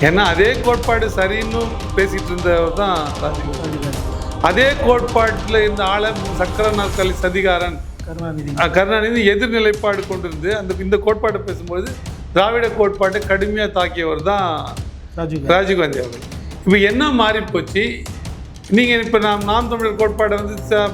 ஏன்னா அதே கோட்பாடு சரின்னு பேசிட்டு இருந்தவர் தான் அதே கோட்பாட்டில் இருந்த ஆளை சக்கர நாற்காலி சதிகாரன் கருணாநிதி. எதிர்நிலைப்பாடு கொண்டிருந்து அந்த இந்த கோட்பாட்டை பேசும்போது திராவிட கோட்பாட்டை கடுமையாக தாக்கியவர் தான் ராஜீவ் ராஜீவ்காந்தி அவர்கள். இப்போ என்ன மாறி போச்சு நீங்கள் இப்போ நாம் நாம் தமிழர் கோட்பாடை வந்து ச-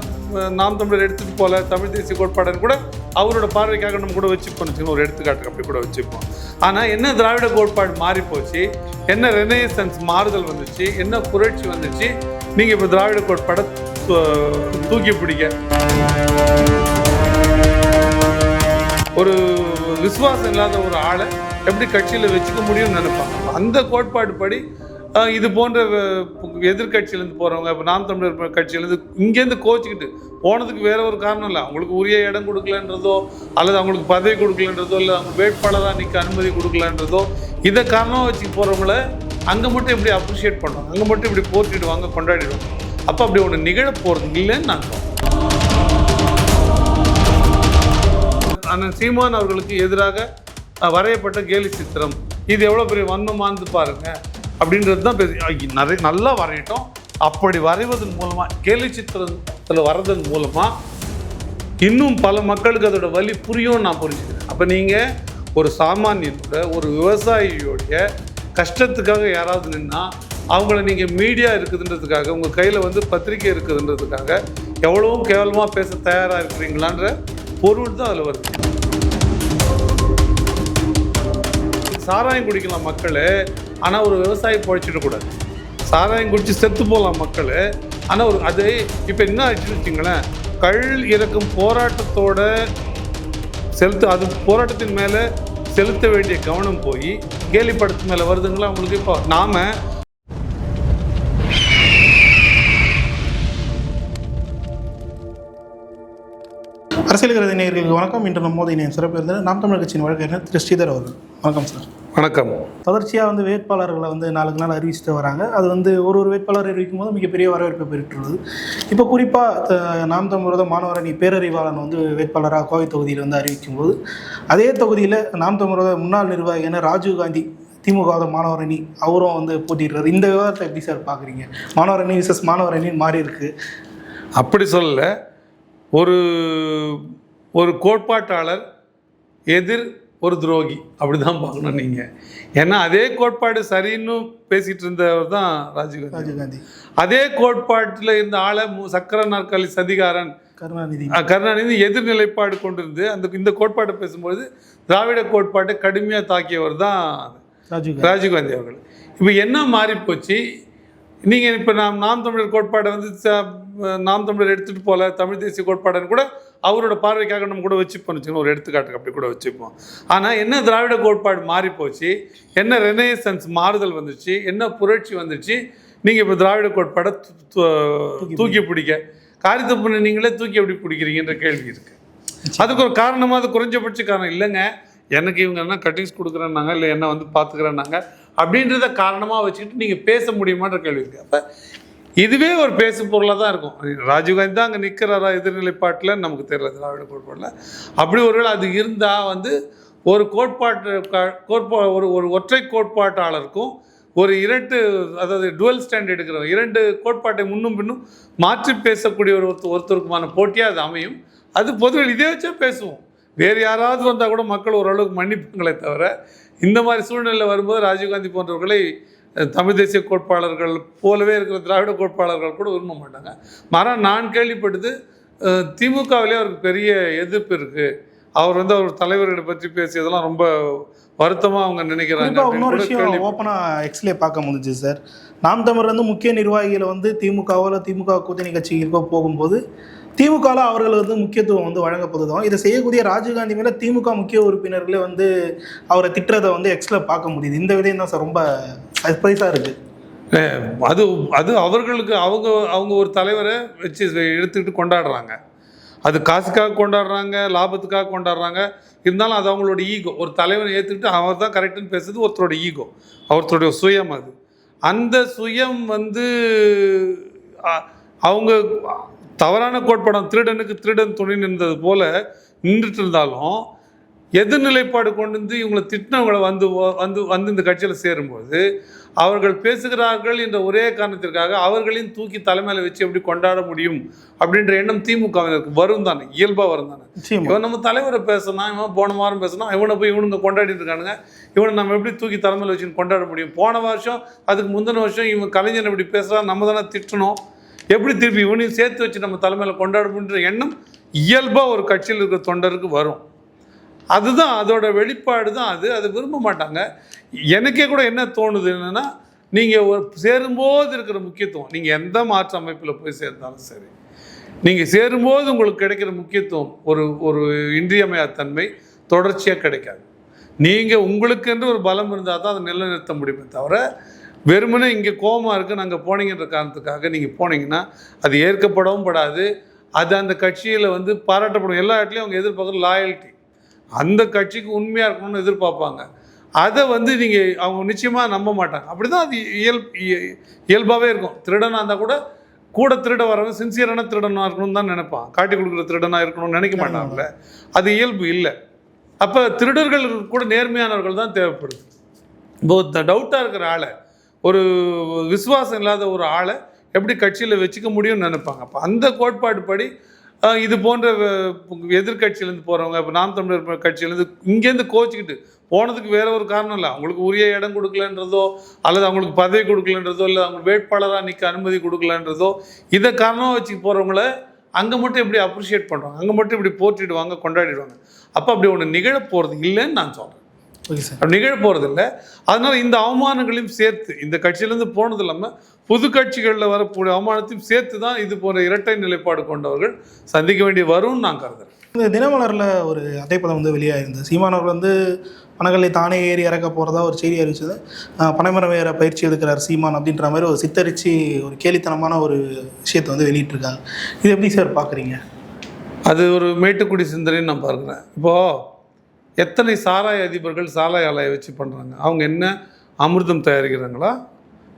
நாம் தமிழர் எடுத்துகிட்டு போகல தமிழ் தேசிய கோட்பாடுன்னு கூட அவரோட பார்வைக்காக நம்ம கூட வச்சுப்போம் வச்சுக்கணும் ஒரு எடுத்துக்காட்டுக்கு அப்படி கூட வச்சுப்போம் ஆனால் என்ன திராவிட கோட்பாடு மாறி போச்சு என்ன ரெனேசன்ஸ் மாறுதல் வந்துச்சு? என்ன புரட்சி வந்துச்சு? நீங்கள் இப்போ திராவிட கோட்பாடை தூ- தூக்கி பிடிக்க ஒரு விசுவாசம் இல்லாத ஒரு ஆளை எப்படி கட்சியில் வச்சுக்க முடியும்னு நினைப்பாங்க? அந்த கோட்பாடு படி இது போன்ற எதிர்கட்சியிலேருந்து போகிறவங்க இப்போ நாம் தமிழர் கட்சியிலேருந்து இங்கேருந்து கோச்சிக்கிட்டு போனதுக்கு வேற ஒரு காரணம் இல்லை. அவங்களுக்கு உரிய இடம் கொடுக்கலன்றதோ அல்லது அவங்களுக்கு பதவி கொடுக்கலன்றதோ இல்லை அவங்க வேட்பாளராக நிற்க அனுமதி கொடுக்கலன்றதோ இதை காரணமாக வச்சு போகிறவங்கள அங்கே மட்டும் இப்படி அப்ரிஷியேட் பண்ணுவாங்க. அங்கே மட்டும் இப்படி போற்றிடுவாங்க கொண்டாடிடுவாங்க. அப்போ அப்படி ஒன்று நிகழ போகிறது இல்லைன்னு நான் அண்ணன் சீமான் அவர்களுக்கு எதிராக வரையப்பட்ட கேலி சித்திரம். இது எவ்வளோ பெரிய வன்மமானது பாருங்கள் அப்படின்றது தான் நிறைய நல்லா வரையட்டும். அப்படி வரைவதன் மூலமாக கேலி சித்திரத்தில் வர்றதன் மூலமாக இன்னும் பல மக்களுக்கு அதோட வலி புரியும்னு நான் புரிஞ்சுக்கிறேன். அப்போ நீங்கள் ஒரு சாமானியனோட ஒரு விவசாயியோடைய கஷ்டத்துக்காக யாராவது நின்னா அவங்கள நீங்கள் மீடியா இருக்குதுன்றதுக்காக உங்கள் கையில் வந்து பத்திரிக்கை இருக்குதுன்றதுக்காக எவ்வளவும் கேவலமாக பேச தயாராக இருக்கிறீங்களான்ற பொருள் தான் அதில் வருது. சாராயம் குடிக்கலாம் மக்கள் ஆனால் ஒரு விவசாயி பிழைச்சிடக்கூடாது சாராயம் குடித்து செத்து போகலாம் மக்கள். ஆனால் ஒரு அது இப்போ என்ன ஆச்சுன்னு வச்சுங்களேன் கள் இறக்கும் போராட்டத்தோட செலுத்த அது போராட்டத்தின் மேலே செலுத்த வேண்டிய கவனம் போய் கேலி படத்து மேலே வருதுங்களா அவங்களுக்கு இப்போ நாம் அரசியல் கருதி நேயர்களுக்கு வணக்கம். இன்று நம்ம மோதி நேம் சிறப்பு இருந்தது நாம் தமிழர் கட்சியின் வழக்கறிஞர் திரு ஸ்ரீதர் அவர்கள். வணக்கம் சார். வணக்கம். தொடர்ச்சியாக வந்து வேட்பாளர்களை வந்து நாளுக்கு நாள் அறிவிச்சுட்டு வராங்க. அது வந்து ஒரு ஒரு வேட்பாளர் அறிவிக்கும் போது மிகப்பெரிய வரவேற்பை பெற்றுள்ளது. இப்போ குறிப்பாக நாம் தமிழக மாணவர் அணி பேரறிவாளன் வந்து வேட்பாளராக கோவை தொகுதியில் வந்து அறிவிக்கும் போது அதே தொகுதியில் நாம் தமிழக முன்னாள் நிர்வாகியான ராஜீவ்காந்தி திமுக மாணவர் அணி அவரும் வந்து போட்டிடுறாரு இந்த விவாதத்தை எப்படி சார் பார்க்குறீங்க மாணவர் அணி விசஸ் மாணவர் அணி மாறி இருக்கு. அப்படி சொல்லல. ஒரு ஒரு கோட்பாட்டாளர் எதிர் ஒரு துரோகி. அப்படி தான் பார்க்கணும் நீங்கள் ஏன்னா அதே கோட்பாடு சரின்னு பேசிகிட்டு இருந்தவர் தான் ராஜீவ்காந்தி ராஜீவ்காந்தி அதே கோட்பாட்டில் இருந்த ஆளை சக்கர நாற்காலி சதிகாரன் கருணாநிதி. கருணாநிதி எதிர்நிலைப்பாடு கொண்டிருந்து அந்த இந்த கோட்பாட்டை பேசும்பொழுது திராவிட கோட்பாட்டை கடுமையாக தாக்கியவர் தான் ராஜீவ்காந்தி ராஜீவ்காந்தி அவர்கள். இப்போ என்ன மாறி போச்சு நீங்கள் இப்போ நாம் நாம் தமிழர் கோட்பாடை வந்து நாம் தமிழர் எடுத்துகிட்டு போகல தமிழ் தேசிய கோட்பாடுன்னு கூட அவரோட பார்வைக்காக நம்ம கூட வச்சுப்போம் வச்சுக்கோங்க. ஒரு எடுத்துக்காட்டுக்கு அப்படி கூட வச்சுப்போம். ஆனால் என்ன திராவிட கோட்பாடு மாறி போச்சு என்ன ரெனேசன்ஸ் மாறுதல் வந்துச்சு? என்ன புரட்சி வந்துச்சு? நீங்கள் இப்போ திராவிட கோட்பாடை தூக்கி பிடிக்க. காரியத்தை பண்ண நீங்களே தூக்கி எப்படி பிடிக்கிறீங்கன்ற கேள்வி இருக்குது அதுக்கு ஒரு காரணமாக அது குறைஞ்சபட்ச காரணம் இல்லைங்க. எனக்கு இவங்க என்ன கட்டிங்ஸ் கொடுக்குறேன்னாங்க இல்லை என்ன வந்து பார்த்துக்கிறேன்னாங்க அப்படின்றத காரணமாக வச்சுக்கிட்டு நீங்கள் பேச முடியுமான்ற கேள்வி இருக்குது அப்போ இதுவே ஒரு பேசு பொருளாக தான் இருக்கும். ராஜீவ்காந்தி தான் அங்கே நிற்கிறாரா எதிர்நிலைப்பாட்டில்? நமக்கு தெரியல திராவிட கோட்பாட்டில் அப்படி ஒருவேளை அது இருந்தால் வந்து ஒரு கோட்பாட்டு கோட்பா ஒரு ஒரு ஒற்றை கோட்பாட்டாளருக்கும் ஒரு இரண்டு அதாவது டுவல் ஸ்டாண்ட் எடுக்கிற இரண்டு கோட்பாட்டை முன்னும் பின்னும் மாற்றி பேசக்கூடிய ஒரு ஒருத்தர் ஒருத்தருக்குமான போட்டியாக அது அமையும். அது பொதுவில் இதே வச்சே பேசுவோம். வேறு யாராவது வந்தால் கூட மக்கள் ஓரளவுக்கு மன்னிப்புங்களே தவிர இந்த மாதிரி சூழ்நிலை வரும்போது ராஜீவ்காந்தி போன்றவர்களை தமிழ் தேசிய கோட்பாளர்கள் போலவே இருக்கிற திராவிட கோட்பாளர்கள் கூட விரும்ப மாட்டாங்க. மாறா நான் கேள்விப்பட்டது திமுகவிலே அவருக்கு பெரிய எதிர்ப்பு இருக்குது அவர் வந்து அவர் தலைவர்களை பற்றி பேசியதெல்லாம் ரொம்ப வருத்தமாக அவங்க நினைக்கிறாங்க இன்னொரு விஷயம் கேள்வி ஓப்பனா எக்ஸ்லே பார்க்க முடிஞ்சுச்சு சார் நாம் தமிழர் வந்து முக்கிய நிர்வாகிகளை வந்து திமுகவோ இல்லை திமுக கூட்டணி கட்சிகளுக்கோ போகும்போது திமுகவில் அவர்கள் வந்து முக்கியத்துவம் வந்து வழங்கப்படுதும் இதை செய்யக்கூடிய ராஜீவ்காந்தி மேலே திமுக முக்கிய உறுப்பினர்களே வந்து அவரை திட்டுறதை வந்து எக்ஸ்ல பார்க்க முடியுது. இந்த விதம் தான் சார் ரொம்ப சர்ப்ரைஸாக இருக்குது அது அது அவர்களுக்கு அவங்க அவங்க ஒரு தலைவரை வச்சு எடுத்துக்கிட்டு கொண்டாடுறாங்க. அது காசுக்காக கொண்டாடுறாங்க லாபத்துக்காக கொண்டாடுறாங்க. இருந்தாலும் அது அவங்களோட ஈகோ. ஒரு தலைவனை ஏற்றுக்கிட்டு அவர் தான் கரெக்டுன்னு பேசுறது ஒருத்தரோட ஈகோ. ஒருத்தருடைய சுயம் அது. அந்த சுயம் வந்து அவங்க தவறான கோட்பாடம் திருடனுக்கு திருடன் துணை நின்றது போல நின்றுட்டு இருந்தாலும் எதிர்நிலைப்பாடு கொண்டு வந்து இவங்களை திட்டினவங்களை வந்து வந்து வந்து இந்த கட்சியில் சேரும்போது அவர்கள் பேசுகிறார்கள் என்ற ஒரே காரணத்திற்காக அவர்களையும் தூக்கி தலைமையில வச்சு எப்படி கொண்டாட முடியும் அப்படின்ற எண்ணம் திமுகவினருக்கு வரும் தானே இயல்பாக வரும் தானே. இவன் நம்ம தலைவரை பேசணும் இவன் போன வாரம் பேசணும் இவனை போய் இவனுங்க கொண்டாடிட்டு இருக்கானுங்க. இவனை நம்ம எப்படி தூக்கி தலைமையில் வச்சு கொண்டாட முடியும்? போன வருஷம் அதுக்கு முந்தின வருஷம் இவன் கலைஞர் இப்படி பேசுகிறான் நம்ம தானே திட்டணும். எப்படி திருப்பி இவனையும் சேர்த்து வச்சு நம்ம தலைமையில் கொண்டாட எண்ணம் இயல்பாக ஒரு கட்சியில் இருக்கிற தொண்டருக்கு வரும். அதுதான் அதோட வெளிப்பாடு தான் அது. அது விரும்ப மாட்டாங்க. எனக்கே கூட என்ன தோணுது என்னன்னா நீங்கள் ஒரு சேரும்போது இருக்கிற முக்கியத்துவம் நீங்கள் எந்த மாற்று அமைப்பில் போய் சேர்ந்தாலும் சரி நீங்கள் சேரும்போது உங்களுக்கு கிடைக்கிற முக்கியத்துவம் ஒரு ஒரு இன்றியமையா தன்மை தொடர்ச்சியாக கிடைக்காது. நீங்கள் உங்களுக்கென்று ஒரு பலம் இருந்தால் தான் அதை நிலைநிறுத்த முடியுமே தவிர வெறுமனே இங்கே கோபமாக இருக்கு நாங்கள் போனீங்கன்ற காரணத்துக்காக நீங்கள் போனீங்கன்னா அது ஏற்கப்படவும் படாது. அது அந்த கட்சியில் வந்து பாராட்டப்படும். எல்லா இடத்துலையும் அவங்க எதிர்பார்க்குற லாயல்ட்டி அந்த கட்சிக்கு உண்மையாக இருக்கணும்னு எதிர்பார்ப்பாங்க. அதை வந்து நீங்கள் அவங்க நிச்சயமாக நம்ப மாட்டாங்க. அப்படி தான் அது இயல் இய- இயல்பாகவே இருக்கும். திருடனாக இருந்தால் கூட கூட திருட வரவன் சின்சியரான திருடனாக இருக்கணும்னு தான் நினைப்பான். காட்டி கொடுக்குற திருடனாக இருக்கணும்னு நினைக்க மாட்டாங்கல்ல அது இயல்பு இல்லை. அப்போ திருடர்கள் கூட நேர்மையானவர்கள் தான் தேவைப்படுது. இப்போ டவுட்டாக இருக்கிற ஆளை ஒரு விசுவாசம் இல்லாத ஒரு ஆளை எப்படி கட்சியில் வச்சுக்க முடியும்னு நினைப்பாங்க. அப்போ அந்த கோட்பாடு படி இது போன்ற எதிர்கட்சியிலேருந்து எதிர்க்கட்சியிலேருந்து போகிறவங்க இப்போ நாம் தமிழர் கட்சியிலேருந்து இங்கேருந்து கோச்சிக்கிட்டு போனதுக்கு வேற ஒரு காரணம் இல்லை. அவங்களுக்கு உரிய இடம் கொடுக்கலன்றதோ அல்லது அவங்களுக்கு பதவி கொடுக்கலன்றதோ இல்லை அவங்க வேட்பாளராக நிற்க அனுமதி கொடுக்கலன்றதோ இதை காரணமாக வச்சு போகிறவங்கள அங்கே மட்டும் இப்படி அப்ரிஷியேட் பண்ணுறாங்க அங்கே மட்டும் இப்படி போற்றிடுவாங்க கொண்டாடிடுவாங்க? அப்போ அப்படி ஒன்று நிகழ போகிறது இல்லைன்னு நான் சொல்கிறேன் ஓகே சார் அப்படி நிகழ போகிறதில்ல அதனால் இந்த அவமானங்களையும் சேர்த்து இந்த கட்சியிலேருந்து போனது இல்லாமல் புது கட்சிகளில் வரக்கூடிய அவமானத்தையும் சேர்த்து தான் இது போன்ற இரட்டை நிலைப்பாடு கொண்டவர்கள் சந்திக்க வேண்டி வரும்னு நான் கருதுறேன். இந்த தினமலரில் ஒரு அட்டைப்படம் வந்து வெளியாயிருந்தது. சீமானவர்கள் வந்து பனகல்லை தானே ஏறி இறக்க போகிறதா ஒரு செய்தி அறிவிச்சது. பனைமரம் ஏற பயிற்சி எடுக்கிறார் சீமான் அப்படின்ற மாதிரி ஒரு சித்தரித்து ஒரு கேலித்தனமான ஒரு விஷயத்தை வந்து வெளியிட்டிருக்காங்க. இது எப்படி சார் பார்க்குறீங்க அது ஒரு மேட்டுக்குடி சிந்தனைன்னு நான் பார்க்குறேன். இப்போது எத்தனை சாராய அதிபர்கள் சாராய ஆலையை வச்சு பண்ணுறாங்க அவங்க என்ன அமிர்தம் தயாரிக்கிறாங்களா?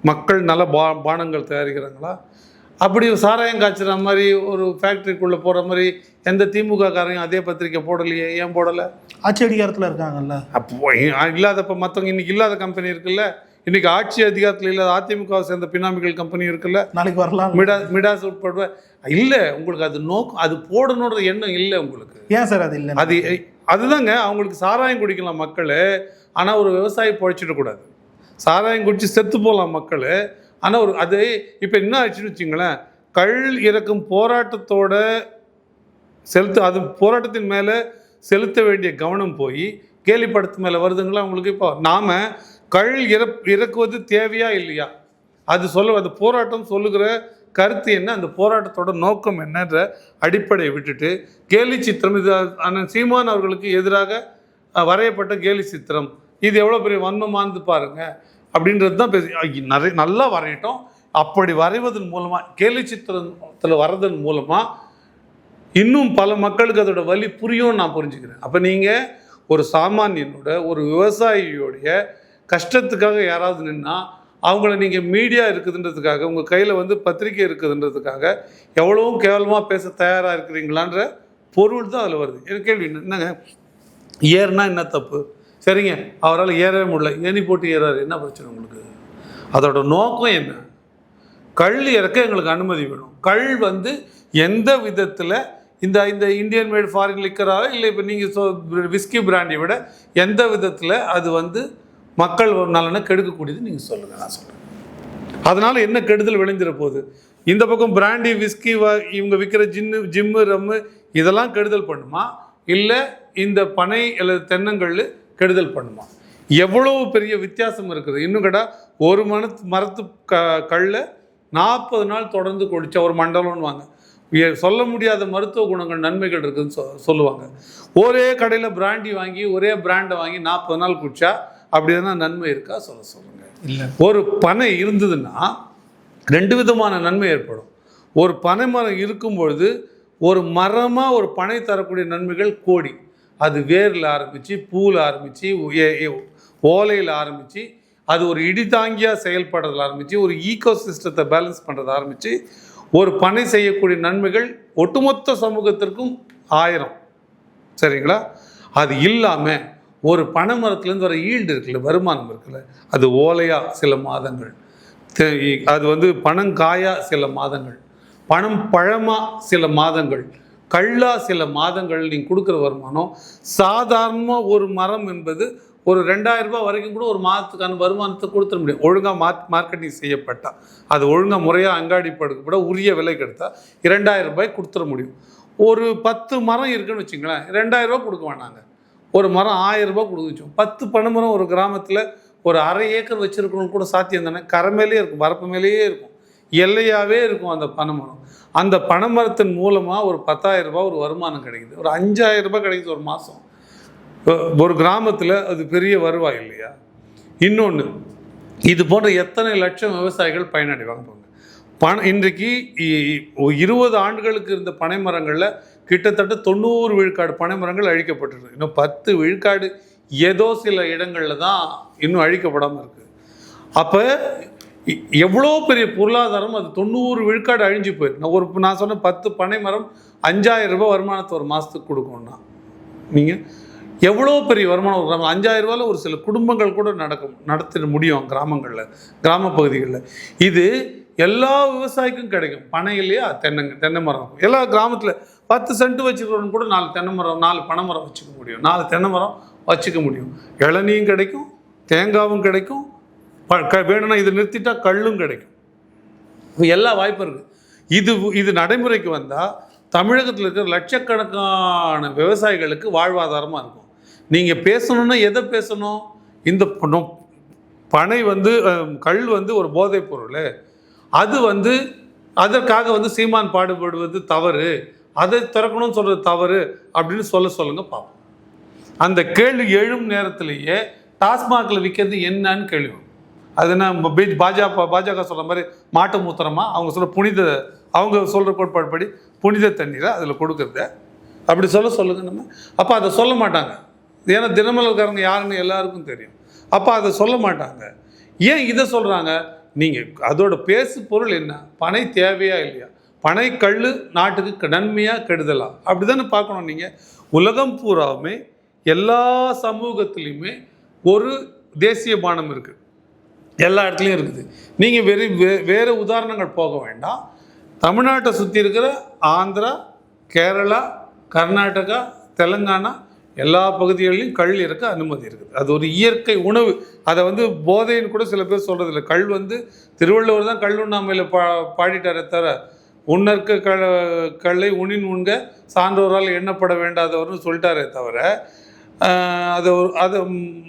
மக்கள் நல்ல பா பானங்கள் தயாரிக்கிறாங்களா? அப்படி சாராயம் காய்ச்சுற மாதிரி ஒரு ஃபேக்ட்ரிக்குள்ளே போகிற மாதிரி எந்த திமுக காரையும் அதே பத்திரிக்கை போடலையே? ஏன் போடலை? ஆட்சி அதிகாரத்தில் இருக்காங்கல்ல. அப்போ இல்லாதப்ப மற்றவங்க இன்னைக்கு இல்லாத கம்பெனி இருக்குல்ல? இன்னைக்கு ஆட்சி அதிகாரத்தில் இல்லாத அதிமுகவை சேர்ந்த பினாமிகள் கம்பெனி இருக்குல்ல? நாளைக்கு வரலாம். மிடா மிடாஸ் உட்பட. இல்லை உங்களுக்கு அது நோக்கம் அது போடணுன்ற எண்ணம் இல்லை உங்களுக்கு. ஏன் சார் அது இல்லை? அது அதுதாங்க அவங்களுக்கு சாராயம் குடிக்கலாம் மக்கள் ஆனால் ஒரு விவசாயி பழிச்சிடக்கூடாது சாராயம் குடிச்சு செத்து போகலாம் மக்கள் ஆனால் ஒரு அது இப்போ என்ன ஆச்சுன்னு வச்சுங்களேன் கள் இறக்கும் போராட்டத்தோட செலுத்து அது போராட்டத்தின் மேலே செலுத்த வேண்டிய கவனம் போய் கேலி படத்து மேலே வருதுங்களா அவங்களுக்கு இப்போ நாம் கள் இறப் இறக்குவது தேவையா இல்லையா? அது சொல்ல அது போராட்டம் சொல்லுகிற கருத்து என்ன? அந்த போராட்டத்தோட நோக்கம் என்னன்ற அடிப்படையை விட்டுட்டு கேலி சித்திரம் இது அண்ணன் சீமான் அவர்களுக்கு எதிராக வரையப்பட்ட கேலி சித்திரம். இது எவ்வளோ பெரிய வன்மமானது பாருங்க. அப்படின்றது தான் பேசி நிறைய நல்லா வரையட்டும். அப்படி வரைவதன் மூலமாக கேலி சித்திரத்தில் வர்றதன் மூலமாக இன்னும் பல மக்களுக்கு அதோட வலி புரியும்னு நான் புரிஞ்சுக்கிறேன். அப்போ நீங்கள் ஒரு சாமானியனோட ஒரு விவசாயியோடைய கஷ்டத்துக்காக யாராவது நின்னா அவங்கள நீங்கள் மீடியா இருக்குதுன்றதுக்காக உங்கள் கையில் வந்து பத்திரிக்கை இருக்குதுன்றதுக்காக எவ்வளவும் கேவலமாக பேச தயாராக இருக்கிறீங்களான்ற பொருள் தான் அதில் வருது. எனக்கு கேள்வி என்னங்க? ஏறுனா என்ன தப்பு? சரிங்க அவரால் ஏறவே முடியல. ஏணி போட்டு ஏறாரு என்ன பிரச்சனை உங்களுக்கு? அதோட நோக்கம் என்ன? கள் இறக்க எங்களுக்கு அனுமதி வேணும். கள் வந்து எந்த விதத்தில் இந்த இந்த இந்தியன் மேட் ஃபாரின் லிக்கராக இல்லை இப்போ நீங்கள் விஸ்கி பிராண்டை விட எந்த விதத்தில் அது வந்து மக்கள் ஒரு நலனை கெடுக்கக்கூடியது நீங்கள் சொல்லுங்கள் நான் சொல்கிறேன் அதனால் என்ன கெடுதல் விளைஞ்சிட போகுது இந்த பக்கம் பிராண்டி விஸ்கி இவங்க விற்கிற ஜின்னு ஜிம்மு ரம்மு இதெல்லாம் கெடுதல் பண்ணுமா? இல்லை இந்த பனை அல்லது தென்னங்கல் கெடுதல் பண்ணுமா? எவ்வளவு பெரிய வித்தியாசம் இருக்குது. இன்னும் கேட்டால் ஒரு மரத்து மரத்து க கல்ல நாற்பது நாள் தொடர்ந்து குடித்தா ஒரு மண்டலம்னு வாங்க சொல்ல முடியாத மருத்துவ குணங்கள் நன்மைகள் இருக்குதுன்னு சொ சொல்லுவாங்க. ஒரே கடையில் பிராண்டி வாங்கி ஒரே பிராண்டை வாங்கி நாற்பது நாள் குடித்தா அப்படி எதனா நன்மை இருக்கா? சொல்ல சொல்லுங்கள் இல்லை. ஒரு பனை இருந்ததுன்னா ரெண்டு விதமான நன்மை ஏற்படும். ஒரு பனை மரம் இருக்கும் பொழுது ஒரு மரமாக ஒரு பனை தரக்கூடிய நன்மைகள் கோடி. அது வேரில் ஆரம்பித்து பூவில் ஆரம்பித்து ஓலையில் ஆரம்பித்து அது ஒரு இடிதாங்கியாக செயல்படுறதுல ஆரம்பித்து ஒரு ஈகோ சிஸ்டத்தை பேலன்ஸ் பண்ணுறத ஆரம்பித்து ஒரு பனை செய்யக்கூடிய நன்மைகள் ஒட்டுமொத்த சமூகத்திற்கும் ஆயிரம். சரிங்களா? அது இல்லாமல் ஒரு பனைமரத்துலேருந்து வர ஈல்டு இருக்குல்ல வருமானம் இருக்குல்ல அது ஓலையா சில மாதங்கள். அது வந்து பனங்காயா சில மாதங்கள். பணம் பழமா சில மாதங்கள். கள்ளா சில மாதங்கள் நீங்கள் கொடுக்குற வருமானம். சாதாரணமாக ஒரு மரம் என்பது ஒரு ரெண்டாயிரம் ரூபாய் வரைக்கும் கூட ஒரு மாதத்துக்கான வருமானத்தை கொடுத்துட முடியும். ஒழுங்காக மார்க் மார்க்கெட்டிங் செய்யப்பட்டால் அது ஒழுங்காக முறையாக அங்காடி படுக்கப்பட உரிய விலை கெடுத்தால் இரண்டாயிரம் ரூபாய் கொடுத்துட முடியும். ஒரு பத்து மரம் இருக்குன்னு வச்சுங்களேன் ரெண்டாயிரம் ரூபாய் கொடுக்க வேணாங்க ஒரு மரம் ஆயிரம் ரூபாய் கொடுக்க பத்து பனைமரம் ஒரு கிராமத்தில் ஒரு அரை ஏக்கர் வச்சுருக்கணும் கூட சாத்தியம் தானே? கரை மேலேயே இருக்கும் வரப்பு மேலேயே இருக்கும். எல்லையாகவே இருக்கும் அந்த பனைமரம். அந்த பனைமரத்தின் மூலமாக ஒரு பத்தாயிரம் ரூபாய் ஒரு வருமானம் கிடைக்குது. ஒரு அஞ்சாயிரம் ரூபாய் கிடைக்குது ஒரு மாதம் ஒரு கிராமத்தில் அது பெரிய வருவாய் இல்லையா? இன்னொன்று இது போன்ற எத்தனை லட்சம் விவசாயிகள் பயனடைவாங்க பாருங்க. பண இன்றைக்கு இ- இருபது ஆண்டுகளுக்கு இருந்த பனைமரங்களில் கிட்டத்தட்ட தொண்ணூறு விழுக்காடு பனைமரங்கள் அழிக்கப்பட்டிருக்கு. இன்னும் பத்து விழுக்காடு ஏதோ சில இடங்களில் தான் இன்னும் அழிக்கப்படாமல் இருக்குது அப்போ எவ்வளோ பெரிய பொருளாதாரம் அது தொண்ணூறு விழுக்காடு அழிஞ்சு போயிருக்கு. நான் ஒரு நான் சொன்ன பத்து பனை மரம் அஞ்சாயிரம் ரூபாய் வருமானத்தை ஒரு மாதத்துக்கு கொடுக்கணும்னா நீங்கள் எவ்வளோ பெரிய வருமானம் ஒரு கிராமம் அஞ்சாயிரம் ரூபாயில் ஒரு சில குடும்பங்கள் கூட நடக்கும் நடத்திட முடியும் கிராமங்களில் கிராம பகுதிகளில். இது எல்லா விவசாயிக்கும் கிடைக்கும். பனை இல்லையா? தென்னங்க தென்னை மரம் எல்லா கிராமத்தில் பத்து சென்ட் வச்சுக்கிறவங்க கூட நாலு தென்னை மரம் நாலு பனை மரம் வச்சுக்க முடியும். நாலு தென்னை மரம் வச்சுக்க முடியும். இளநியும் கிடைக்கும் தேங்காவும் கிடைக்கும் ப- க- வேணும்னா இதை நிறுத்திட்டா கல்லும் கிடைக்கும். எல்லா வாய்ப்பும் இருக்குது இது இது நடைமுறைக்கு வந்தால் தமிழகத்தில் இருக்கிற லட்சக்கணக்கான விவசாயிகளுக்கு வாழ்வாதாரமாக இருக்கும். நீங்கள் பேசணும்னா எதை பேசணும்? இந்த பணம் பனை வந்து கல் வந்து ஒரு போதைப் பொருள். அது வந்து அதற்காக வந்து சீமான் பாடுபடுவது தவறு. அதை திறக்கணும்னு சொல்கிறது தவறு அப்படின்னு சொல்ல சொல்லுங்கள் பார்ப்போம். அந்த கேள்வி எழும் நேரத்திலேயே டாஸ்மாகில் விற்கிறது என்னன்னு கேள்வி அது என்ன பி- பாஜக பாஜக சொல்கிற மாதிரி மாட்டு மூத்திரமா? அவங்க சொல்கிற புனித அவங்க சொல்கிற கோட்பாடு படி புனித தண்ணீரை அதில் கொடுக்குறத. அப்படி சொல்ல சொல்லுங்க நம்ம. அப்போ அதை சொல்ல மாட்டாங்க. ஏன்னா தினமலர்காரங்க யாருன்னு எல்லாருக்கும் தெரியும். அப்போ அதை சொல்ல மாட்டாங்க. ஏன் இதை சொல்கிறாங்க நீங்கள் அதோட பேசு பொருள் என்ன? பனை தேவையா இல்லையா? பனைக்கல் நாட்டுக்கு நன்மையாக கெடுதலா? அப்படி தானே பார்க்கணும் நீங்கள் உலகம் பூராவுமே எல்லா சமூகத்துலேயுமே ஒரு தேசிய பானம் இருக்குது எல்லா இடத்துலையும் இருக்குது. நீங்கள் வெறி வே வேறு உதாரணங்கள் போக வேண்டாம். தமிழ்நாட்டை சுற்றி இருக்கிற ஆந்திரா கேரளா கர்நாடகா தெலுங்கானா எல்லா பகுதிகளிலும் கல் இருக்க அனுமதி இருக்குது. அது ஒரு இயற்கை உணவு. அதை வந்து போதைன்னு கூட சில பேர் சொல்கிறது இல்லை வந்து திருவள்ளுவர் தான் கல் உண்ணாமையில் பா பாடிட்டாரே தவிர உன்னற்க க கல்லை உணின் உண்க சான்றோரால் எண்ணப்பட வேண்டாதவர்னு சொல்லிட்டாரே தவிர அதை அதை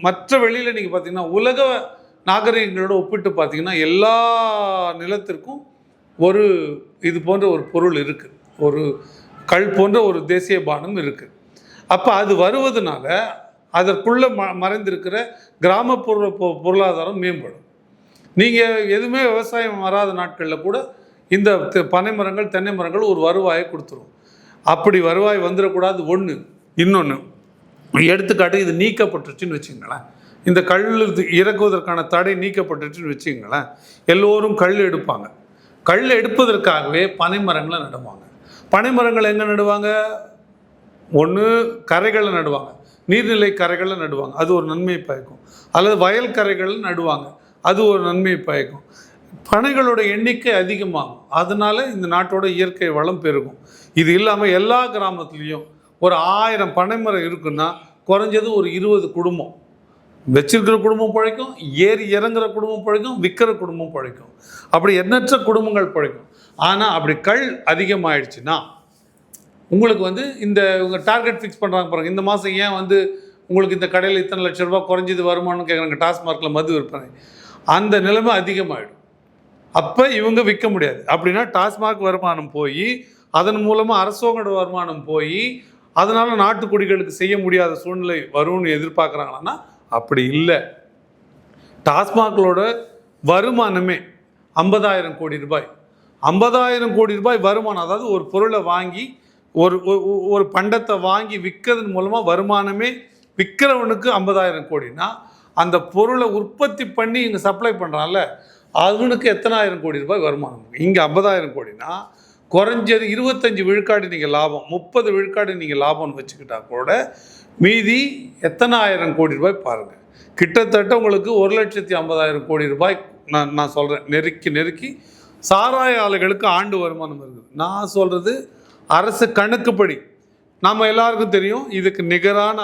மற்ற வெளியில் நீங்கள் பார்த்தீங்கன்னா உலக நாகரிகங்களோட ஒப்பிட்டு பார்த்தீங்கன்னா எல்லா நிலத்திற்கும் ஒரு இது போன்ற ஒரு பொருள் இருக்குது ஒரு கல் போன்ற ஒரு தேசிய பானம் இருக்குது அப்போ அது வருவதனால அதற்குள்ளே ம மறைந்திருக்கிற கிராமப்புற பொ- பொருளாதாரம் மேம்படும். நீங்கள் எதுவுமே விவசாயம் வராத நாட்களில் கூட இந்த பனை மரங்கள் தென்னை மரங்கள் ஒரு வருவாயை கொடுத்துரும். அப்படி வருவாய் வந்துடக்கூடாது ஒன்று இன்னொன்று எடுத்துக்காட்டு இது நீக்கப்பட்டுருச்சுன்னு வச்சுங்களேன் இந்த கல் இது இறக்குவதற்கான தடை நீக்கப்பட்டுருச்சுன்னு வச்சுங்களேன் எல்லோரும் கல் எடுப்பாங்க. கல் எடுப்பதற்காகவே பனை மரங்களை நடுவாங்க. பனை மரங்கள் எங்கே நடுவாங்க? ஒன்று கரைகளில் நடுவாங்க. நீர்நிலை கரைகளில் நடுவாங்க. அது ஒரு நன்மையை பயக்கும். அல்லது வயல் கரைகளில் நடுவாங்க. அது ஒரு நன்மையை பயக்கும். பனைகளோட எண்ணிக்கை அதிகமாகும். அதனால இந்த நாட்டோட இயற்கை வளம் பெருகும். இது இல்லாமல் எல்லா கிராமத்துலேயும் ஒரு ஆயிரம் பனைமரம் இருக்குன்னா குறைஞ்சது ஒரு இருபது குடும்பம். வச்சிருக்கிற குடும்பம் பிழைக்கும் ஏறி இறங்குற குடும்பம் பிழைக்கும் விற்கிற குடும்பம் பிழைக்கும். அப்படி எண்ணற்ற குடும்பங்கள் பிழைக்கும். ஆனால் அப்படி கல் அதிகமாயிடுச்சுன்னா உங்களுக்கு வந்து இந்த உங்கள் டார்கெட் ஃபிக்ஸ் பண்ணுறாங்க பாருங்க. இந்த மாதம் ஏன் வந்து உங்களுக்கு இந்த கடையில் இத்தனை லட்ச ரூபா குறைஞ்சது வருமானம்னு கேட்குறாங்க டாஸ்மார்க்கில் மது விற்பனை. அந்த நிலைமை அதிகமாகிடும் அப்போ இவங்க விற்க முடியாது. அப்படின்னா டாஸ்மாக் வருமானம் போய் அதன் மூலமாக அரசோங்களோட வருமானம் போய் அதனால் நாட்டுக்குடிகளுக்கு செய்ய முடியாத சூழ்நிலை வரும்னு எதிர்பார்க்குறாங்கன்னா அப்படி இல்லை. டாஸ்மாக்களோட வருமானமே ஐம்பதாயிரம் கோடி ரூபாய். ஐம்பதாயிரம் கோடி ரூபாய் வருமானம் அதாவது ஒரு பொருளை வாங்கி ஒரு ஒரு- ஒரு பண்டத்தை வாங்கி விற்கிறதன் மூலமாக வருமானமே விற்கிறவனுக்கு ஐம்பதாயிரம் கோடினா அந்த பொருளை உற்பத்தி பண்ணி இங்கே சப்ளை பண்ணுறான்ல அவனுக்கு எத்தனாயிரம் கோடி ரூபாய் வருமானம்? இங்கே ஐம்பதாயிரம் கோடினா குறைஞ்சது இருபத்தஞ்சி விழுக்காடு நீங்கள் லாபம் முப்பது விழுக்காடு நீங்கள் லாபம்னு வச்சுக்கிட்டா கூட மீதி எத்தனாயிரம் கோடி ரூபாய் பாருங்கள் கிட்டத்தட்ட உங்களுக்கு ஒரு லட்சத்தி ஐம்பதாயிரம் கோடி ரூபாய் நான் நான் சொல்கிறேன் நெருக்கி நெருக்கி சாராய ஆலைகளுக்கு ஆண்டு வருமானம் இருக்குது நான் சொல்கிறது அரசு கணக்குப்படி. நம்ம எல்லாருக்கும் தெரியும் இதுக்கு நிகரான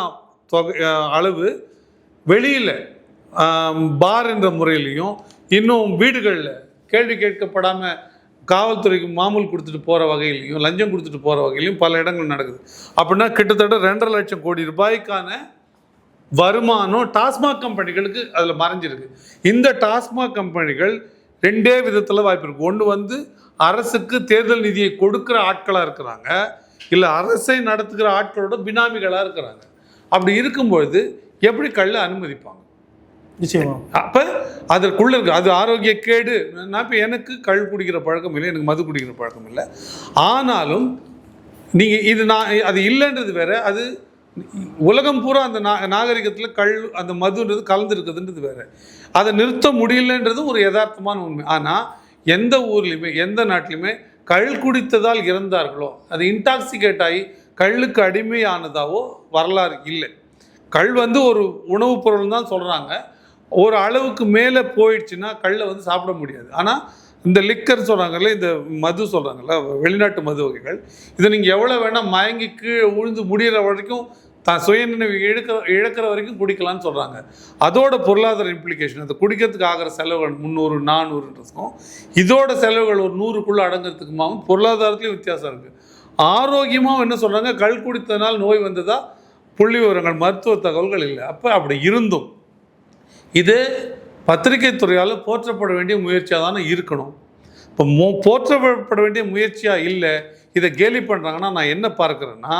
தொகை அளவு வெளியில் பார் என்ற முறையிலையும் இன்னும் வீடுகளில் கேள்வி கேட்கப்படாமல் காவல்துறைக்கு மாமூல் கொடுத்துட்டு போகிற வகையிலையும் லஞ்சம் கொடுத்துட்டு போகிற வகையிலையும் பல இடங்கள் நடக்குது. அப்படின்னா கிட்டத்தட்ட ரெண்டரை லட்சம் கோடி ரூபாய்க்கான வருமானம் டாஸ்மாக் கம்பெனிகளுக்கு அதில் மறைஞ்சிருக்கு. இந்த டாஸ்மாக் கம்பெனிகள் ரெண்டே விதத்தில் வாய்ப்பு இருக்குது ஒன்று வந்து அரசுக்கு தேர்தல் நிதியை கொடுக்குற ஆட்களாக இருக்கிறாங்க. இல்லை அரசை நடத்துகிற ஆட்களோட பினாமிகளாக இருக்கிறாங்க. அப்படி இருக்கும்பொழுது எப்படி கள்ள அனுமதிப்பாங்க? நிச்சயமா. அப்போ அதற்குள்ள இருக்கு அது ஆரோக்கிய கேடு. நான் இப்போ எனக்கு கல் குடிக்கிற பழக்கம் இல்லை எனக்கு மது குடிக்கிற பழக்கம் இல்லை. ஆனாலும் நீங்கள் இது நான் அது இல்லைன்றது வேற அது உலகம் பூரா அந்த நா நாகரிகத்தில் கல் அந்த மதுன்றது கலந்துருக்குதுன்றது வேற. அதை நிறுத்த முடியலன்றது ஒரு யதார்த்தமான உண்மை. ஆனால் எந்த ஊர்லேயுமே எந்த நாட்டிலையுமே கள் குடித்ததால் இறந்தார்களோ அது இன்டாக்சிகேட் ஆகி கல்லுக்கு அடிமையானதாவோ வரலாறு இல்லை. கள் வந்து ஒரு உணவுப் பொருள் தான் சொல்கிறாங்க ஒரு அளவுக்கு மேலே போயிடுச்சுன்னா கல்லை வந்து சாப்பிட முடியாது. ஆனால் இந்த லிக்கர் சொல்கிறாங்கல்ல இந்த மது சொல்கிறாங்கல்ல வெளிநாட்டு மது வகைகள் இதை நீங்கள் எவ்வளோ வேணால் மயங்கி கீழே உழுந்து முடிகிற வரைக்கும் தான் சுயநினைவு இழக்கிற இழக்கிற வரைக்கும் குடிக்கலாம்னு சொல்கிறாங்க அதோட பொருளாதார இம்ப்ளிகேஷன் அது குடிக்கிறதுக்கு ஆகிற செலவுகள் முந்நூறு நானூறுன்றதுக்கும் இதோட செலவுகள் ஒரு நூறுக்குள்ளே அடங்குறதுக்குமாவும் பொருளாதாரத்துலேயும் வித்தியாசம் இருக்குது ஆரோக்கியமாகவும் என்ன சொல்கிறாங்க கல் குடித்தனால் நோய் வந்ததா? புள்ளி விவரங்கள் மருத்துவ தகவல்கள் இல்லை. அப்போ அப்படி இருந்தும் இது பத்திரிகை துறையால் போற்றப்பட வேண்டிய முயற்சியாக தானே இருக்கணும். இப்போ மோ போற்றப்பட வேண்டிய முயற்சியாக இல்லை இதை கேலி பண்ணுறாங்கன்னா நான் என்ன பார்க்குறேன்னா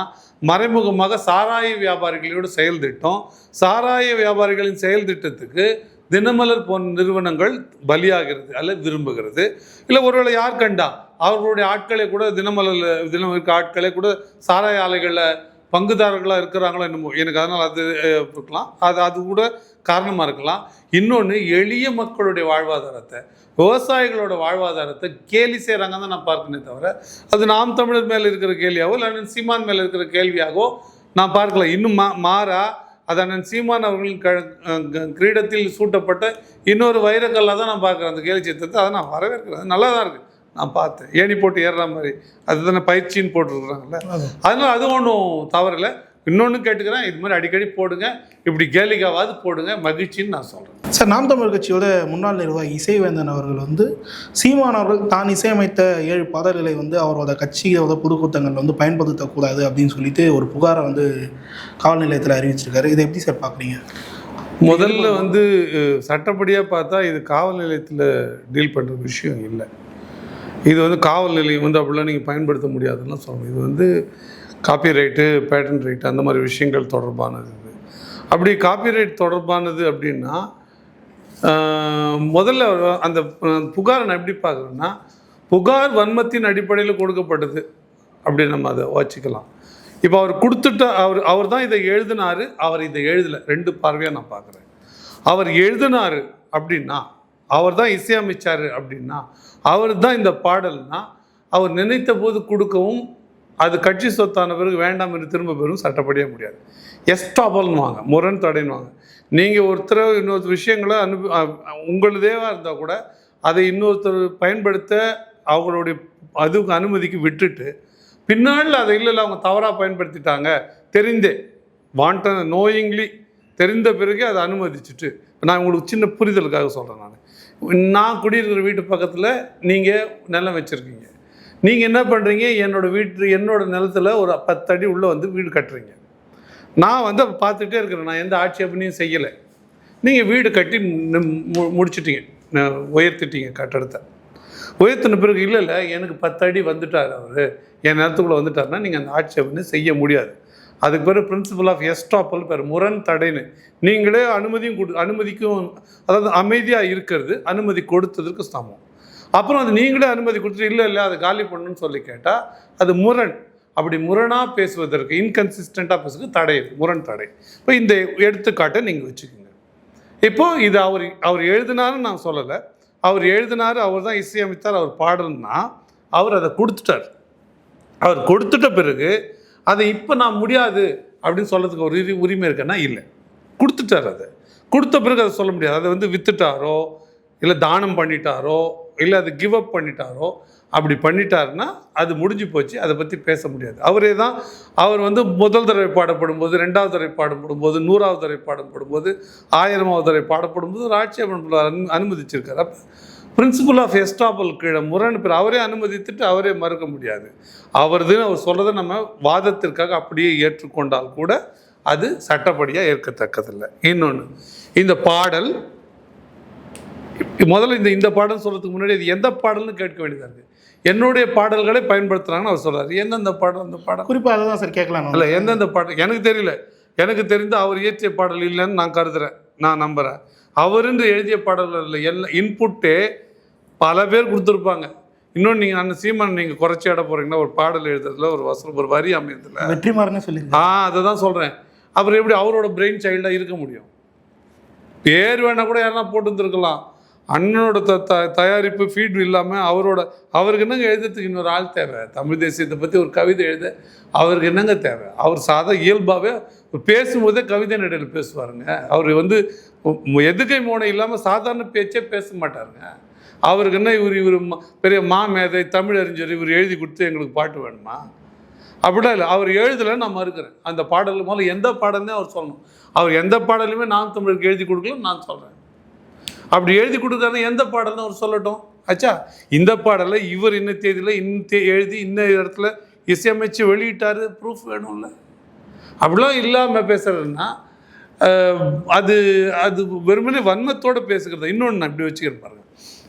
மறைமுகமாக சாராய வியாபாரிகளோட செயல் திட்டம் சாராய வியாபாரிகளின் செயல் திட்டத்துக்கு தினமலர் போன்ற நிறுவனங்கள் பலியாகிறது அல்ல விரும்புகிறது. இல்லை ஒருவேளை யார் கண்டா? அவர்களுடைய ஆட்களை கூட தினமலரில் தினம் ஆட்களை கூட சாராய ஆலைகளில் பங்குதாரர்களாக இருக்கிறாங்களோ என்னமோ. எனக்கு அதனால் அது இருக்கலாம். அது அது கூட காரணமாக இருக்கலாம். இன்னொன்று எளிய மக்களுடைய வாழ்வாதாரத்தை விவசாயிகளோட வாழ்வாதாரத்தை கேலி செய்கிறாங்கன்னு தான் நான் பார்க்கணே தவிர அது நாம் தமிழர் மேலே இருக்கிற கேள்வியாகவோ இல்லை சீமான் மேலே இருக்கிற கேள்வியாகவோ நான் பார்க்கல. இன்னும் மா மாறா அது அண்ணன் சீமான் அவர்களின் க கிரீடத்தில் சூட்டப்பட்ட இன்னொரு வைரக்கல்லாக தான் நான் பார்க்குறேன் அந்த கேலி சித்தத்தை. அதை நான் வரவேற்கிறேன். நல்லா தான் இருக்குது நான் பார்த்தேன். ஏணி போட்டு ஏறுற மாதிரி. அதுதானே பயிற்சின்னு போட்டுருக்குறாங்கல்ல. அதனால் அது ஒன்றும் தவறில்லை. இன்னொன்று கேட்டுக்கிறேன் இது மாதிரி அடிக்கடி போடுங்க இப்படி கேலிக்காவது போடுங்க மகிழ்ச்சின்னு நான் சொல்கிறேன் சார் நாம் தமிழர் கட்சியோட முன்னாள் நிர்வாகி இசைவேந்தன் அவர்கள் வந்து சீமான் அவர்கள் தான் இசையமைத்த ஏழு பாடல்களை வந்து அவரோட கட்சியோட பொதுக்கூட்டங்கள் வந்து பயன்படுத்தக்கூடாது அப்படின்னு சொல்லிட்டு ஒரு புகாரை வந்து காவல் நிலையத்தில் அறிவிச்சிருக்காரு. இதை எப்படி சார் பார்க்குறீங்க? முதல்ல வந்து சட்டப்படியாக பார்த்தா இது காவல் நிலையத்தில் டீல் பண்ணுற விஷயம் இல்லை. இது வந்து காவல் நிலையம் வந்து அப்படிலாம் நீங்கள் பயன்படுத்த முடியாதுன்னு சொல்லணும் இது வந்து காப்பி ரைட்டு பேட்டன் ரைட்டு அந்த மாதிரி விஷயங்கள் தொடர்பானது. இது அப்படி காப்பிரைட் தொடர்பானது அப்படின்னா முதல்ல அந்த புகார் புகாரை நான் எப்படி பார்க்குறேன்னா புகார் வன்மத்தின் அடிப்படையில் கொடுக்கப்பட்டது அப்படி நம்ம அதை வச்சுக்கலாம் இப்போ அவர் கொடுத்துட்ட அவர் அவர் தான் இதை எழுதினாரு அவர் இதை எழுதலை. ரெண்டு பார்வையாக நான் பார்க்குறேன். அவர் எழுதினார் அப்படின்னா அவர் தான் இசையமைச்சார் அப்படின்னா அவர் தான் இந்த பாடல்னா அவர் நினைத்த போது கொடுக்கவும் அது கட்சி சொத்தான பிறகு வேண்டாம் என்று திரும்ப பெறும் சட்டப்படியே முடியாது. எஸ்டாபல்னுவாங்க முரண் தடைன்னுவாங்க. நீங்கள் ஒருத்தர் இன்னொரு விஷயங்களை அனுப்பி உங்களுதேவாக இருந்தால் கூட அதை இன்னொருத்தர் பயன்படுத்த அவங்களுடைய அதுக்கு அனுமதிக்கு விட்டுட்டு பின்னாளில் அதை இல்லை அவங்க தவறாக பயன்படுத்திட்டாங்க தெரிந்தே வாண்ட நோயிங்லி தெரிந்த பிறகு அதை அனுமதிச்சுட்டு நான் உங்களுக்கு சின்ன புரிதலுக்காக சொல்கிறேன் நான். நான் குடியிருக்கிற வீட்டு பக்கத்தில் நீங்கள் நிலம் வச்சுருக்கீங்க. நீங்கள் என்ன பண்ணுறீங்க என்னோடய வீட்டு என்னோட நிலத்துல ஒரு பத்து அடி உள்ளே வந்து வீடு கட்டுறீங்க. நான் வந்து அப்போ பார்த்துட்டே இருக்கிறேன். நான் எந்த ஆட்சேபனையும் செய்யலை. நீங்கள் வீடு கட்டி மு- முடிச்சிட்டீங்க. உயர்த்திட்டீங்க கட்டடத்தை. உயர்த்தின பிறகு இல்லை இல்லை எனக்கு பத்து அடி வந்துட்டார் அவர். என் நேரத்துக்குள்ளே வந்துட்டாருன்னா நீங்கள் அந்த ஆட்சேபனை செய்ய முடியாது. அதுக்கு பேர் பிரின்சிபல் ஆஃப் எஸ்டாப்பல் பேர் முரண் தடைன்னு நீங்களே அனுமதியும் கொடு அனுமதிக்கும் அதாவது அமைதியாக இருக்கிறது அனுமதி கொடுத்ததற்கு சமம். அப்புறம் அது நீங்களே அனுமதி கொடுத்துட்டு இல்லை இல்லை அதை காலி பண்ணணும்னு சொல்லி கேட்டால் அது முரண். அப்படி முரணாக பேசுவதற்கு இன்கன்சிஸ்டண்ட்டாக பேசுறதுக்கு தடை முரண் தடை. இப்போ இந்த எடுத்துக்காட்டை நீங்கள் வச்சுக்கோங்க. இப்போது இது அவர் அவர் எழுதினாருன்னு நான் சொல்லலை. அவர் எழுதினார் அவர் தான் இசையமைத்தார் அவர் பாடல்னா அவர் அதை கொடுத்துட்டார். அவர் கொடுத்துட்ட பிறகு அதை இப்போ நான் முடியாது அப்படின்னு சொல்கிறதுக்கு ஒரு உரிமை இருக்குன்னா இல்லை. கொடுத்துட்டார் அதை. கொடுத்த பிறகு அதை சொல்ல முடியாது. அதை வந்து வித்துட்டாரோ இல்லை தானம் பண்ணிட்டாரோ இல்லை அதை கிவ் அப் பண்ணிட்டாரோ அப்படி பண்ணிட்டாருன்னா அது முடிஞ்சு போச்சு. அதை பற்றி பேச முடியாது. அவரே தான் அவர் வந்து முதல் தடவை பாடப்படும்போது ரெண்டாவது தடவை பாடப்படும்போது நூறாவது தடவை பாடப்படும்போது ஆயிரமாவது தடவை பாடப்படும் போது ஒரு ஆட்சேபம் அனு அனுமதிச்சிருக்கார். அப்போ பிரின்சிபல் ஆஃப் எஸ்டாபல் கீழே முரண் பேர் அவரே அனுமதித்துட்டு அவரே மறுக்க முடியாது. அவரது அவர் சொல்கிறத நம்ம வாதத்திற்காக அப்படியே ஏற்றுக்கொண்டால் கூட அது சட்டப்படியாக ஏற்கத்தக்கதில்லை. இன்னொன்று இந்த பாடல் முதல்ல இந்த இந்த பாடல் சொல்கிறதுக்கு முன்னாடி இது எந்த பாடல்னு கேட்க வேண்டியதாக இருக்குது என்னுடைய பாடல்களை பயன்படுத்துகிறாங்கன்னு அவர் சொல்றாரு. எந்தெந்த பாடல் அந்த பாடல்? குறிப்பாக அதை தான் சார் கேட்கலாம் இல்லை எந்தெந்த பாடல்? எனக்கு தெரியல. எனக்கு தெரிந்து அவர் இயற்றிய பாடல் இல்லைன்னு நான் கருதுறேன். நான் நம்புகிறேன் அவருன்று எழுதிய பாடல்கள் எல்லாம் இன்புட்டே பல பேர் கொடுத்துருப்பாங்க. இன்னொன்று நீங்கள் அண்ணன் சீமான் நீங்கள் குறைச்சி இட போகிறீங்கன்னா ஒரு பாடல் எழுதுறதுல ஒரு வசனம் ஒரு வரி அமையதில்ல வெற்றிமாறனே சொல்லியிருக்காரு ஆ அதை தான் சொல்கிறேன் அவர் எப்படி அவரோட பிரெயின் சைல்டாக இருக்க முடியும்? பேர் வேணா கூட யாருன்னா போட்டு இருந்திருக்கலாம் அண்ணனோட த த தயாரிப்பு ஃபீட் இல்லாமல் அவரோட அவருக்கு என்னங்க எழுதுறதுக்கு இன்னொரு ஆள் தேவை? தமிழ் தேசியத்தை பற்றி ஒரு கவிதை எழுத அவருக்கு என்னங்க தேவை? அவர் சாதா இயல்பாகவே பேசும்போதே கவிதை நடையில் பேசுவாருங்க. அவர் வந்து எதுகை மோனை இல்லாமல் சாதாரண பேச்சே பேச மாட்டாருங்க. அவருக்கு என்ன இவர் இவர் பெரிய மாமேதை தமிழ் அறிஞர் இவர் எழுதி கொடுத்து எங்களுக்கு பாட்டு வேணுமா? அப்படிலாம் இல்லை. அவர் எழுதலை நான் மறுக்கிறேன். அந்த பாடல் முதல்ல எந்த பாடல்னே அவர் சொல்லணும். அவர் எந்த பாடலுமே நான் தமிழுக்கு எழுதி கொடுக்கல நான் சொல்கிறேன் அப்படி எழுதி கொடுக்காருன்னா எந்த பாடல்னு அவர் சொல்லட்டும். ஆச்சா இந்த பாடலை இவர் இன்ன தேதியில் இன்ன தே எழுதி இன்ன இடத்துல இசையமைச்சு வெளியிட்டாரு ப்ரூஃப் வேணும்ல. அப்படிலாம் இல்லாமல் பேசுகிறேன்னா அது அது வெறுமனே வன்மத்தோடு பேசுகிறது? இன்னொன்று நான் இப்படி வச்சுக்கிறேன் பாருங்க.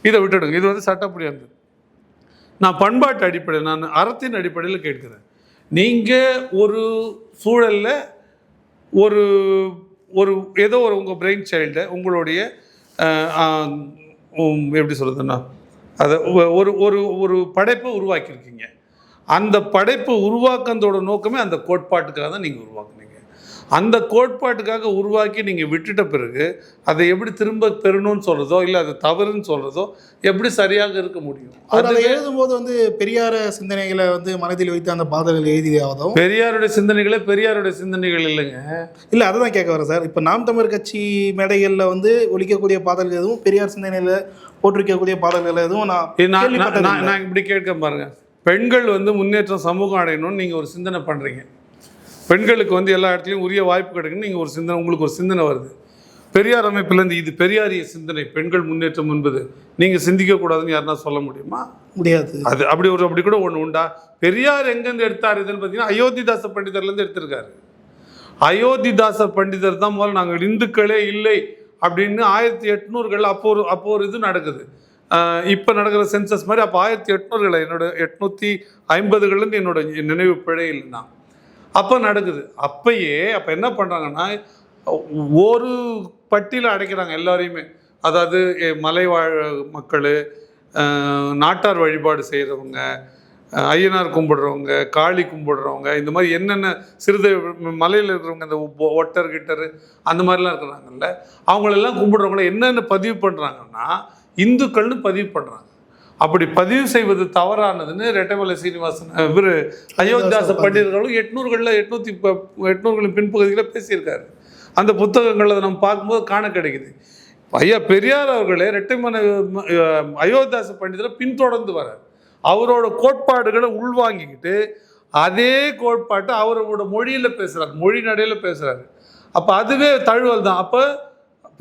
இதை விட்டுடுங்க. இது வந்து சட்டப்படியானது நான் பண்பாட்டு அடிப்படையில் நான் அறத்தின் அடிப்படையில் கேட்கிறேன். நீங்கள் ஒரு சூழலில் ஒரு ஒரு ஏதோ ஒரு உங்கள் பிரெயின் சைல்டை உங்களுடைய எப்படி சொல்கிறதுன்னா அதை ஒரு ஒரு ஒரு படைப்பை உருவாக்கியிருக்கீங்க. அந்த படைப்பை உருவாக்குனதோட நோக்கமே அந்த கோட்பாட்டுக்காக தான் நீங்கள் உருவாக்குனீங்க. அந்த கோட்பாட்டுக்காக உருவாக்கி நீங்கள் விட்டுட்ட பிறகு அதை எப்படி திரும்ப பெறணும்னு சொல்கிறதோ இல்லை அது தவறுன்னு சொல்கிறதோ எப்படி சரியாக இருக்க முடியும்? அதை எழுதும்போது வந்து பெரியார சிந்தனைகளை வந்து மனதில் வைத்து அந்த பாடல்கள் எழுதியதாகவும் பெரியாருடைய சிந்தனைகளே பெரியாருடைய சிந்தனைகள் இல்லைங்க. இல்லை அதை தான் கேட்க வரேன் சார். இப்போ நாம் தமிழர் கட்சி மேடைகளில் வந்து ஒலிக்கக்கூடிய பாடல்கள் எதுவும் பெரியார் சிந்தனையில் போட்டிருக்கக்கூடிய பாடல்கள் எதுவும் நான். நான் இப்படி கேட்க பாருங்க. பெண்கள் வந்து முன்னேற்றம் சமூகம் அடையணும்னு நீங்கள் ஒரு சிந்தனை பண்ணுறீங்க பெண்களுக்கு வந்து எல்லா இடத்துலையும் உரிய வாய்ப்பு கிடைக்குன்னு நீங்கள் ஒரு சிந்தனை உங்களுக்கு ஒரு சிந்தனை வருது. பெரியார் அமைப்பிலேருந்து இது பெரியாரிய சிந்தனை பெண்கள் முன்னேற்றம் என்பது நீங்கள் சிந்திக்கக்கூடாதுன்னு யாருன்னா சொல்ல முடியுமா? முடியாது. அது அப்படி ஒரு அப்படி கூட ஒன்று உண்டா? பெரியார் எங்கேருந்து எடுத்தார் இதுன்னு பார்த்தீங்கன்னா அயோத்திதாச பண்டிதர்லேருந்து எடுத்திருக்காரு. அயோத்திதாச பண்டிதர் தான் முதல்ல நாங்கள் இந்துக்களே இல்லை அப்படின்னு ஆயிரத்தி எட்நூறுகள் அப்போ ஒரு அப்போ ஒரு இது நடக்குது. இப்போ நடக்கிற சென்சஸ் மாதிரி அப்போ ஆயிரத்தி எட்நூறுகள் என்னோட எட்நூற்றி ஐம்பதுகள்லேருந்து என்னோட நினைவு பிழை இல்லைன்னா அப்போ நடக்குது. அப்பயே அப்போ என்ன பண்ணுறாங்கன்னா ஒரு பட்டியில் அடைக்கிறாங்க எல்லாரையுமே. அதாவது எ- மலைவாழ் மக்கள் நாட்டார் வழிபாடு செய்கிறவங்க ஐயனார் கும்பிடுறவங்க காளி கும்பிடுறவங்க இந்த மாதிரி என்னென்ன சிறுதை மலையில் இருக்கிறவங்க இந்த ஒ- ஒட்டர் கிட்டர் அந்த மாதிரிலாம் இருக்கிறாங்கல்ல அவங்களெல்லாம் கும்பிடுறவங்கள என்னென்ன பதிவு பண்ணுறாங்கன்னா இந்துக்கள்னு பதிவு பண்ணுறாங்க அப்படி பதிவு செய்வது தவறானதுன்னு ரெட்டமலை சீனிவாசன் இவர் அயோத்தியாச பண்டிதர்களும் எட்நூறுகளில் எட்நூற்றி எட்நூறுகளின் பின்பகுதியில் பேசியிருக்காரு. அந்த புத்தகங்கள் அதை நம்ம பார்க்கும்போது காண கிடைக்குது. ஐயா பெரியார் அவர்களே ரெட்டைமலை அயோத்தியாச பண்டிதரை பின்தொடர்ந்து வரார். அவரோட கோட்பாடுகளை உள்வாங்கிக்கிட்டு அதே கோட்பாட்டை அவரோட மொழியில் பேசுகிறார் மொழி நடையில் பேசுகிறாரு அப்போ அதுவே தழுவல் தான். அப்போ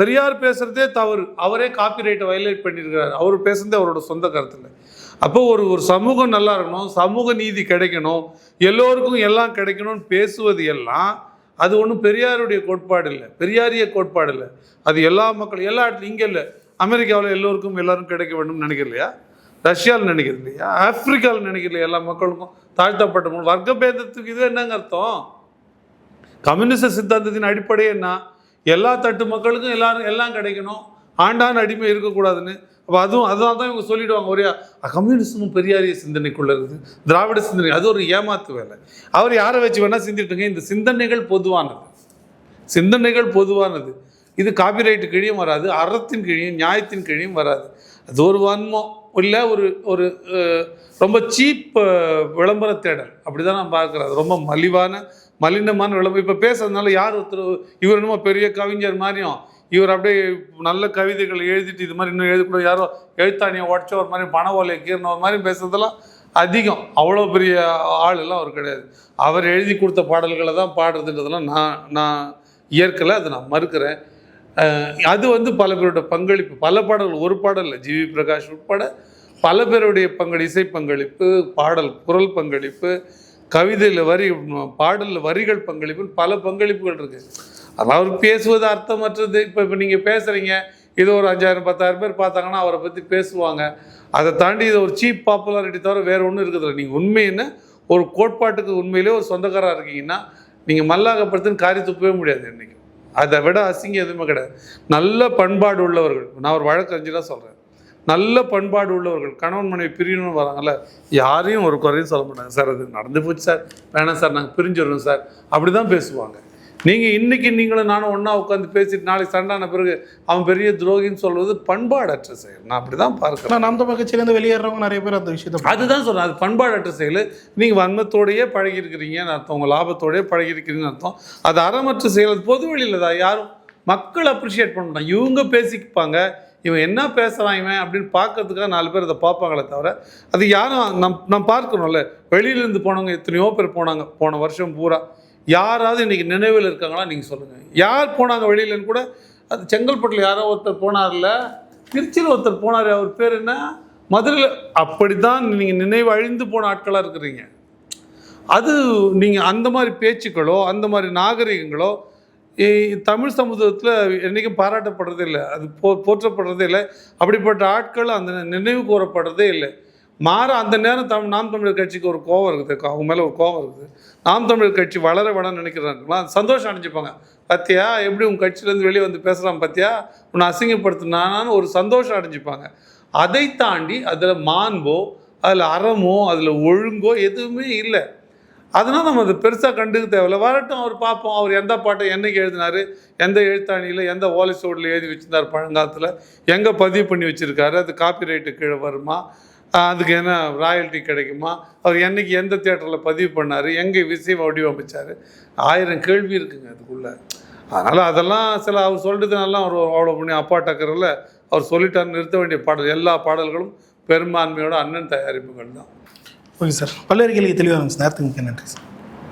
பெரியார் பேசுகிறதே தவறு. அவரே காப்பி ரைட்டை வயலேட் பண்ணியிருக்கிறார் அவர் பேசுனதே அவரோட சொந்த கருத்தில். அப்போ ஒரு ஒரு சமூகம் நல்லா இருக்கணும் சமூக நீதி கிடைக்கணும் எல்லோருக்கும் எல்லாம் கிடைக்கணும்னு பேசுவது எல்லாம் அது ஒன்றும் பெரியாருடைய கோட்பாடு இல்லை. பெரியாரிய கோட்பாடு இல்லை. அது எல்லா மக்களும் எல்லா இடத்துலையும் இங்கே இல்லை. அமெரிக்காவில் எல்லோருக்கும் எல்லாரும் கிடைக்க வேண்டும்னு நினைக்கலையா ரஷ்யாவில் நினைக்கிறது இல்லையா? ஆப்பிரிக்காவில் நினைக்கலையா எல்லா மக்களுக்கும் தாழ்த்தப்பட்ட வர்க்க பேதத்துக்கு இது என்னங்க அர்த்தம்? கம்யூனிச சித்தாந்தத்தின் அடிப்படையே என்ன? எல்லா தட்டு மக்களுக்கும் எல்லாரும் எல்லாம் கிடைக்கணும். ஆண்டான் அடிமை இருக்கக்கூடாதுன்னு. அப்போ அதுவும் அதனால தான் இவங்க சொல்லிடுவாங்க ஒரே கம்யூனிசமும் பெரியாரிய சிந்தனைக்குள்ளே இருக்குது. திராவிட சிந்தனை அது ஒரு ஏமாத்து வேலை. அவர் யாரை வச்சு வேணால் சிந்திட்டுங்க இந்த சிந்தனைகள் பொதுவானது. சிந்தனைகள் பொதுவானது. இது காப்பிரைட்டு கீழேயும் வராது அறத்தின் கீழேயும் நியாயத்தின் கீழேயும் வராது. அது ஒரு வன்மம் இல்லை ஒரு ஒரு ரொம்ப சீப் விளம்பர தேடல். அப்படி தான் நான் பார்க்குறேன். ரொம்ப மலிவான மலினமான விளம்பரம் இப்போ பேசுறதுனால யார் ஒருத்தர் இவர் என்னமோ பெரிய கவிஞர் மாதிரியும் இவர் அப்படியே நல்ல கவிதைகள் எழுதிட்டு இது மாதிரி இன்னும் எழுதக்கூட யாரோ எழுத்தாணியை உடச்ச ஒரு மாதிரி பண ஓலையை கீறின ஒரு மாதிரி பேசுறதெல்லாம் அதிகம். அவ்வளோ பெரிய ஆள் எல்லாம் அவர் கிடையாது. அவர் எழுதி கொடுத்த பாடல்களை தான் பாடுறதுன்றதெல்லாம் நான் நான் இயற்கலை அதை நான் மறுக்கிறேன். அது வந்து பல பேரோட பங்களிப்பு. பல பாடல்கள் ஒரு பாடல் இல்லை. ஜிவி பிரகாஷ் உட்பட பல பேருடைய பங்கு இசை பங்களிப்பு பாடல் குரல் பங்களிப்பு கவிதையில் வரி பாடலில் வரிகள் பங்களிப்புன்னு பல பங்களிப்புகள் இருக்குது அதெல்லாம் அவர் பேசுவது அர்த்தமற்றது. இப்போ இப்போ நீங்கள் பேசுகிறீங்க இது ஒரு அஞ்சாயிரம் பத்தாயிரம் பேர் பார்த்தாங்கன்னா அவரை பற்றி பேசுவாங்க. அதை தாண்டி இது ஒரு சீப் பாப்புலாரிட்டி தவிர வேறு ஒன்றும் இருக்குதுல்ல நீங்கள் உண்மைன்னு ஒரு கோட்பாட்டுக்கு உண்மையிலே ஒரு சொந்தக்காரராக இருக்கீங்கன்னா நீங்கள் மல்லாகப்படுத்துன்னு காரி துப்பவே முடியாது இன்னைக்கு அதை விட அசிங்கம் எதுவுமே கிடையாது. நல்ல பண்பாடு உள்ளவர்கள். நான் ஒரு வழக்கறிஞராக சொல்கிறேன் நல்ல பண்பாடு உள்ளவர்கள். கணவன் மனைவி பிரியணும்னு வராங்கல்ல யாரையும் ஒரு குறையும் சொல்ல மாட்டாங்க. சார் அது நடந்து போச்சு சார். வேணாம் சார். நாங்கள் பிரிஞ்சிடுறோம் சார். அப்படி தான் பேசுவாங்க. நீங்கள் இன்னைக்கு நீங்களும் நானும் ஒன்றா உட்காந்து பேசிட்டு நாளைக்கு சண்டான பிறகு அவன் பெரிய துரோகின்னு சொல்வது பண்பாடற்ற செயல். நான் அப்படி தான் பார்க்குறேன். ஆனால் நாம் தமிழ் கட்சியிலேருந்து வெளியேறவங்க நிறைய பேர் அந்த விஷயத்தை அதுதான் சொல்றேன். அது பண்பாடற்ற செயல். நீங்கள் வன்மத்தோடையே பழகியிருக்கிறீங்கன்னு அர்த்தம் உங்கள் லாபத்தோடயே பழகியிருக்கிறீங்கன்னு அர்த்தம். அது அறமற்ற செயல். அது பொது வெளியில் தான். யாரும் மக்கள் அப்ரிஷியேட் பண்ணலாம் இவங்க பேசிப்பாங்க. இவன் என்ன பேசுகிறான் இவன் அப்படின்னு பார்க்கறதுக்காக நாலு பேர் அதை பார்ப்பாங்களே தவிர அது யாரும் நம் நம்ம பார்க்கணும்ல. வெளியிலேருந்து போனவங்க எத்தனையோ பேர் போனாங்க. போன வருஷம் பூரா. யாராவது இன்றைக்கி நினைவில் இருக்காங்களா நீங்கள் சொல்லுங்கள் யார் போனாங்க வெளியிலன்னு கூட அது செங்கல்பட்டில் யாரோ ஒருத்தர் போனார்ல. திருச்சியில் ஒருத்தர் போனார். அவர் பேர் என்ன? மதுரையில். அப்படி தான் நீங்கள் நினைவு அழிந்து போன ஆட்களாக இருக்கிறீங்க. அது நீங்கள் அந்த மாதிரி பேச்சுக்களோ அந்த மாதிரி நாகரிகங்களோ தமிழ் சமுதாயத்தில் என்றைக்கும் பாராட்டப்படுறதே இல்லை. அது போ போற்றப்படுறதே இல்லை. அப்படிப்பட்ட ஆட்கள் அந்த நினைவு கூறப்படுறதே இல்லை. மாற அந்த நேரம் தமிழ் நாம் தமிழர் கட்சிக்கு ஒரு கோவம் இருக்குது. அவங்க மேலே ஒரு கோவம் இருக்குது. நாம் தமிழர் கட்சி வளர வேணாம்னு நினைக்கிறாங்களா சந்தோஷம் அடைஞ்சிப்பாங்க. பத்தியா எப்படி உங்கள் கட்சியிலேருந்து வெளியே வந்து பேசுகிறான் பத்தியா? உன்னை அசிங்கப்படுத்தினான்னு ஒரு சந்தோஷம் அடைஞ்சிப்பாங்க. அதை தாண்டி அதில் மாண்போ அதில் அறமோ அதில் ஒழுங்கோ எதுவுமே இல்லை. அதனால் நம்ம அதை பெருசாக கண்டுக்க தேவையில்ல. வரட்டும் அவர் பார்ப்போம். அவர் எந்த பாட்டை என்னைக்கு எழுதினாரு எந்த எழுத்தாணியில் எந்த ஓலை எழுதி வச்சிருந்தார் பழங்காலத்தில் எங்கே பதிவு பண்ணி வச்சுருக்காரு அது காப்பி ரைட்டு கீழே வருமா? அதுக்கு என்ன ராயல்ட்டி கிடைக்குமா? அவர் என்னைக்கு எந்த தேட்டரில் பதிவு பண்ணார்? எங்கே விசை வடிவமைச்சார்? ஆயிரம் கேள்வி இருக்குங்க அதுக்குள்ளே. அதனால் அதெல்லாம் சில அவர் சொல்கிறதுனால அவர் அவ்வளோ பண்ணி அப்பா டக்கரில் அவர் சொல்லிட்டார் நிறுத்த வேண்டிய பாடல் எல்லா பாடல்களும் பெரும்பான்மையோட அண்ணன் தயாரிப்புகள் தான். Okay sir. பல்வேறு கேள்வி தெளிவாக இருந்துச்சு நேரத்துக்கு நன்றி சார்.